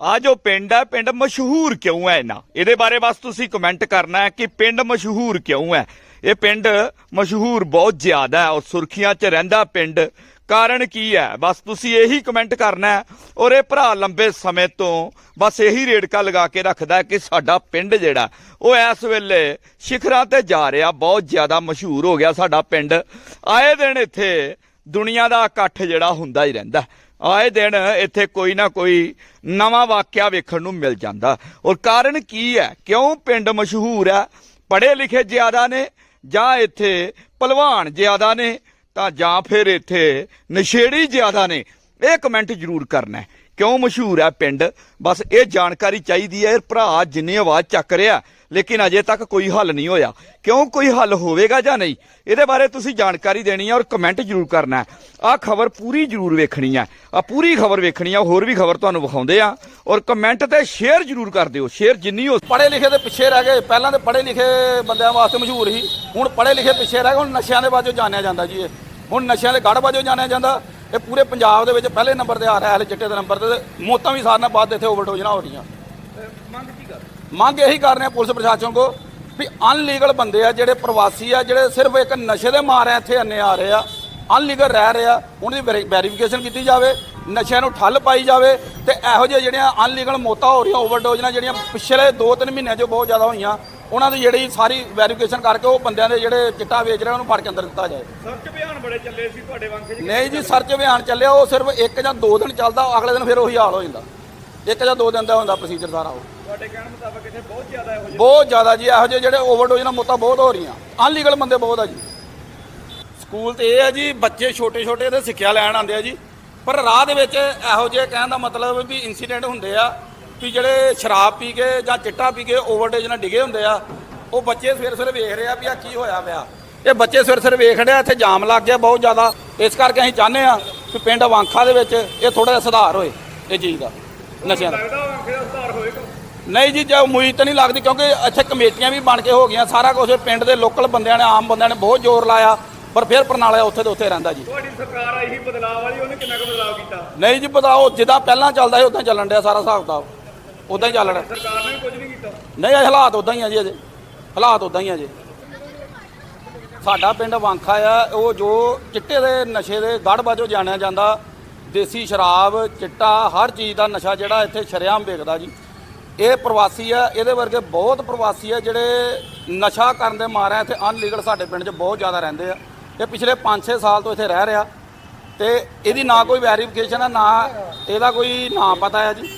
ਆ ਜੋ ਪਿੰਡ ਹੈ ਪਿੰਡ ਮਸ਼ਹੂਰ ਕਿਉਂ ਹੈ ਇਹਨਾਂ? ਇਹਦੇ ਬਾਰੇ ਬਸ ਤੁਸੀਂ ਕਮੈਂਟ ਕਰਨਾ ਹੈ ਕਿ ਪਿੰਡ ਮਸ਼ਹੂਰ ਕਿਉਂ ਹੈ? ਇਹ ਪਿੰਡ ਮਸ਼ਹੂਰ ਬਹੁਤ ਜ਼ਿਆਦਾ ਹੈ ਔਰ ਸੁਰਖੀਆਂ 'ਚ ਰਹਿੰਦਾ ਪਿੰਡ। ਕਾਰਨ ਕੀ ਹੈ? ਬਸ ਤੁਸੀਂ ਇਹੀ ਕਮੈਂਟ ਕਰਨਾ ਹੈ ਔਰ ਇਹ ਭਰਾ ਲੰਬੇ ਸਮੇਂ ਤੋਂ ਬਸ ਇਹੀ ਰੇੜਕਾ ਲਗਾ ਕੇ ਰੱਖਦਾ ਕਿ ਸਾਡਾ ਪਿੰਡ ਜਿਹੜਾ, ਉਹ ਇਸ ਵੇਲੇ ਸਿਖਰਾਂ ਤੇ ਜਾ ਰਿਹਾ, ਬਹੁਤ ਜ਼ਿਆਦਾ ਮਸ਼ਹੂਰ ਹੋ ਗਿਆ ਸਾਡਾ ਪਿੰਡ। ਆਏ ਦਿਨ ਇੱਥੇ ਦੁਨੀਆ ਦਾ ਇਕੱਠ ਜਿਹੜਾ ਹੁੰਦਾ ਹੀ ਰਹਿੰਦਾ। ਆਏ ਦਿਨ ਇੱਥੇ ਕੋਈ ਨਾ ਕੋਈ ਨਵਾਂ ਵਾਕਿਆ ਵੇਖਣ ਨੂੰ ਮਿਲ ਜਾਂਦਾ। ਔਰ ਕਾਰਨ ਕੀ ਹੈ? ਕਿਉਂ ਪਿੰਡ ਮਸ਼ਹੂਰ ਹੈ? ਪੜ੍ਹੇ ਲਿਖੇ ਜ਼ਿਆਦਾ ਨੇ ਜਾਂ ਇੱਥੇ ਪਹਿਲਵਾਨ ਜ਼ਿਆਦਾ ਨੇ ਤਾਂ ਜਾਂ ਫਿਰ ਇੱਥੇ ਨਸ਼ੇੜੀ ਜ਼ਿਆਦਾ ਨੇ? ਇਹ ਕਮੈਂਟ ਜ਼ਰੂਰ ਕਰਨਾ ਕਿਉਂ ਮਸ਼ਹੂਰ ਹੈ ਪਿੰਡ? ਬਸ ਇਹ ਜਾਣਕਾਰੀ ਚਾਹੀਦੀ ਹੈ ਭਰਾ ਜਿੰਨੀ ਆਵਾਜ਼ ਚੱਕ ਰਿਹਾ, ਲੇਕਿਨ ਅਜੇ ਤੱਕ ਕੋਈ ਹੱਲ ਨਹੀਂ ਹੋਇਆ। ਕਿਉਂ ਕੋਈ ਹੱਲ ਹੋਵੇਗਾ ਜਾਂ ਨਹੀਂ? ਇਹਦੇ ਬਾਰੇ ਤੁਸੀਂ ਜਾਣਕਾਰੀ ਦੇਣੀ ਹੈ ਔਰ ਕਮੈਂਟ ਜ਼ਰੂਰ ਕਰਨਾ ਹੈ। ਆਹ ਖਬਰ ਪੂਰੀ ਜ਼ਰੂਰ ਵੇਖਣੀ ਹੈ। ਆ ਪੂਰੀ ਖਬਰ ਵੇਖਣੀ ਹੈ, ਹੋਰ ਵੀ ਖਬਰ ਤੁਹਾਨੂੰ ਵਿਖਾਉਂਦੇ ਆ ਔਰ ਕਮੈਂਟ ਤੇ ਸ਼ੇਅਰ ਜ਼ਰੂਰ ਕਰ ਦਿਓ ਸ਼ੇਅਰ ਜਿੰਨੀ ਹੋ ਪੜ੍ਹੇ ਲਿਖੇ ਦੇ ਪਿੱਛੇ ਰਹਿ ਗਏ। ਪਹਿਲਾਂ ਤੇ ਪੜ੍ਹੇ ਲਿਖੇ ਬੰਦਿਆਂ ਵਾਸਤੇ ਮਸ਼ਹੂਰ ਸੀ। ਹੁਣ ਪੜ੍ਹੇ ਲਿਖੇ ਪਿੱਛੇ ਰਹਿ ਗਏ। ਹੁਣ ਨਸ਼ਿਆਂ ਦੇ ਬਾਝੋਂ ਜਾਣਿਆ ਜਾਂਦਾ ਜੀ ਇਹ। ਹੁਣ ਨਸ਼ਿਆਂ ਦੇ ਗੜ੍ਹ ਬਾਝੋਂ ਜਾਣਿਆ ਜਾਂਦਾ। ਇਹ ਪੂਰੇ ਪੰਜਾਬ ਦੇ ਵਿੱਚ ਪਹਿਲੇ ਨੰਬਰ ਤੇ ਆ ਰਿਹਾ ਹੈ ਚਿੱਟੇ ਦੇ ਨੰਬਰ ਤੇ ਮੌਤਾਂ ਵੀ ਸਾਰਿਆਂ ਨਾਲ ਬਾਅਦ ਇੱਥੇ ਓਵਰਡੋਜ਼ ਨਾ ਹੋ ਰਹੀਆਂ ਮੰਗ ਇਹੀ ਕਰ ਰਹੇ ਆ ਪੁਲਿਸ ਪ੍ਰਸ਼ਾਸਨ ਕੋ ਵੀ ਅਨਲੀਗਲ ਬੰਦੇ ਆ ਜਿਹੜੇ ਪ੍ਰਵਾਸੀ ਆ ਜਿਹੜੇ ਸਿਰਫ ਇੱਕ ਨਸ਼ੇ ਦੇ ਮਾਰੇ ਇੱਥੇ ਅੰਨੇ ਆ ਰਹੇ ਆ ਅਨਲੀਗਲ ਰਹਿ ਰਹੇ ਆ ਉਹਨਾਂ ਦੀ ਵੈਰੀਫਿਕੇਸ਼ਨ ਕੀਤੀ ਜਾਵੇ ਨਸ਼ਿਆਂ ਨੂੰ ਠੱਲ ਪਾਈ ਜਾਵੇ ਤੇ ਇਹੋ ਜਿਹੇ ਜਿਹੜੀਆਂ ਅਨਲੀਗਲ ਮੌਤਾਂ ਹੋ ਰਹੀਆਂ ਓਵਰਡੋਜ਼ ਨਾਲ ਜਿਹੜੀਆਂ ਪਿਛਲੇ 2-3 ਮਹੀਨਿਆਂ 'ਚ ਬਹੁਤ ਜ਼ਿਆਦਾ ਹੋਈਆਂ ਉਹਨਾਂ ਦੀ ਜਿਹੜੀ ਸਾਰੀ ਵੈਰੀਫਿਕੇਸ਼ਨ ਕਰਕੇ ਉਹ ਬੰਦਿਆਂ ਦੇ ਜਿਹੜੇ ਚਿੱਟਾ ਵੇਚ ਰਹੇ ਉਹਨੂੰ ਫੜ ਕੇ ਅੰਦਰ ਦਿੱਤਾ ਜਾਏ। ਸਰਚ ਬਿਆਨ ਬੜੇ ਚੱਲੇ ਸੀ ਤੁਹਾਡੇ ਵਾਂਗ ਨਹੀਂ ਜੀ ਸਰਚ ਅਭਿਆਨ ਚੱਲਿਆ ਉਹ ਸਿਰਫ ਇੱਕ ਜਾਂ ਦੋ ਦਿਨ ਚੱਲਦਾ ਅਗਲੇ ਦਿਨ ਫਿਰ ਉਹੀ ਹਾਲ ਹੋ ਜਾਂਦਾ। ਇੱਕ ਜਾਂ ਦੋ ਦਿਨ ਦਾ ਹੁੰਦਾ ਪ੍ਰੋਸੀਜਰ ਸਾਰਾ ਉਹ। ਤੁਹਾਡੇ ਕਹਿਣ ਮੁਤਾਬਕ ਇੱਥੇ ਬਹੁਤ ਜ਼ਿਆਦਾ ਇਹੋ ਬਹੁਤ ਜ਼ਿਆਦਾ ਜੀ ਇਹੋ ਜਿਹੇ ਜਿਹੜੇ ਓਵਰਡੋਜ਼ ਨਾਲ ਮੌਤਾਂ ਬਹੁਤ ਹੋ ਰਹੀਆਂ। ਅਨਲੀਗਲ ਬੰਦੇ ਬਹੁਤ ਆ ਜੀ। ਸਕੂਲ ਤੇ ਇਹ ਆ ਜੀ ਬੱਚੇ ਛੋਟੇ ਛੋਟੇ ਇਹਦੇ ਸਿੱਖਿਆ ਲੈਣ ਆਉਂਦੇ ਆ ਜੀ। ਪਰ ਰਾਹ ਦੇ ਵਿੱਚ ਇਹੋ ਜਿਹੇ ਕਹਿਣ ਦਾ ਮਤਲਬ ਵੀ ਇਨਸੀਡੈਂਟ ਹੁੰਦੇ ਆ ਵੀ ਜਿਹੜੇ ਸ਼ਰਾਬ ਪੀ ਕੇ ਜਾਂ ਚਿੱਟਾ ਪੀ ਕੇ ਓਵਰਡੋਜ਼ ਨਾਲ ਡਿੱਗੇ ਹੁੰਦੇ ਆ ਉਹ ਬੱਚੇ ਸਵੇਰੇ ਸਵੇਰੇ ਵੇਖ ਰਹੇ ਆ ਵੀ ਆ ਕੀ ਹੋਇਆ ਪਿਆ। ਇਹ ਬੱਚੇ ਸਵੇਰੇ ਸਵੇਰੇ ਵੇਖ ਰਹੇ ਆ ਇੱਥੇ ਜਾਮ ਲੱਗ ਗਿਆ ਬਹੁਤ ਜ਼ਿਆਦਾ। ਇਸ ਕਰਕੇ ਅਸੀਂ ਚਾਹੁੰਦੇ ਆ ਕਿ ਪਿੰਡ ਵਾਂਖਾ ਦੇ ਵਿੱਚ ਇਹ ਥੋੜਾ ਜਿਹਾ ਸੁਧਾਰ ਹੋਏ ਇਹ ਚੀਜ਼ ਦਾ ਨਸ਼ਿਆਂ ਦਾ। ਨਹੀਂ ਜੀ ਜੇ ਉਮੀਦ ਤਾਂ ਨਹੀਂ ਲੱਗਦੀ ਕਿਉਂਕਿ ਇੱਥੇ ਕਮੇਟੀਆਂ ਵੀ ਬਣ ਕੇ ਹੋ ਗਈਆਂ ਸਾਰਾ ਕੁਝ ਪਿੰਡ ਦੇ ਲੋਕਲ ਬੰਦਿਆਂ ਨੇ ਆਮ ਬੰਦਿਆਂ ਨੇ ਬਹੁਤ ਜ਼ੋਰ ਲਾਇਆ ਪਰ ਫਿਰ ਪ੍ਰਣਾਲਿਆ ਉੱਥੇ ਦੇ ਉੱਥੇ ਰਹਿੰਦਾ ਜੀ। ਤੁਹਾਡੀ ਸਰਕਾਰ ਆਈ ਸੀ ਬਦਲਾਅ ਵਾਲੀ ਉਹਨੇ ਕਿੰਨਾ ਕੁ ਬਦਲਾਅ ਕੀਤਾ? ਨਹੀਂ ਜੀ ਬਤਾਓ ਜਿੱਦਾਂ ਪਹਿਲਾਂ ਚੱਲਦਾ ਸੀ ਉਦਾਂ ਚੱਲਣ ਡਿਆ ਸਾਰਾ ਹਿਸਾਬ ਕਿਤਾਬ ਉਦਾਂ ਹੀ ਚੱਲ ਰਿਹਾ ਸਰਕਾਰ ਨੇ ਕੁਝ ਨਹੀਂ ਕੀਤਾ। ਨਹੀਂ ਇਹ ਹਾਲਾਤ ਉਦਾਂ ਹੀ ਆ ਜੀ ਅਜੇ। ਹਾਲਾਤ ਉਦਾਂ ਹੀ ਆ ਜੀ। ਸਾਡਾ ਪਿੰਡ ਵਾਂਖਾ ਆ ਉਹ ਜੋ ਚਿੱਟੇ ਦੇ ਨਸ਼ੇ ਦੇ ਗੜ ਬਾਜੋ ਜਾਣਿਆ ਜਾਂਦਾ ਦੇਸੀ ਸ਼ਰਾਬ ਚਿੱਟਾ ਹਰ ਚੀਜ਼ ਦਾ ਨਸ਼ਾ ਜਿਹੜਾ ਇੱਥੇ ਸ਼ਰੇਆਮ ਵੇਚਦਾ ਜੀ। ਇਹ ਪ੍ਰਵਾਸੀ ਆ ਇਹਦੇ ਵਰਗੇ ਬਹੁਤ ਪ੍ਰਵਾਸੀ ਆ ਜਿਹੜੇ ਨਸ਼ਾ ਕਰਨ ਦੇ ਮਾਰਿਆਂ ਇੱਥੇ ਅਨਲੀਗਲ ਸਾਡੇ ਪਿੰਡ 'ਚ ਬਹੁਤ ਜ਼ਿਆਦਾ ਰਹਿੰਦੇ ਆ। ਇਹ ਪਿਛਲੇ 5-6 ਸਾਲ ਤੋਂ ਇੱਥੇ ਰਹਿ ਰਿਹਾ ਤੇ ਇਹਦੀ ਨਾ ਕੋਈ ਵੈਰੀਫਿਕੇਸ਼ਨ ਆ ਨਾ ਇਹਦਾ ਕੋਈ ਨਾਂ ਪਤਾ ਹੈ ਜੀ।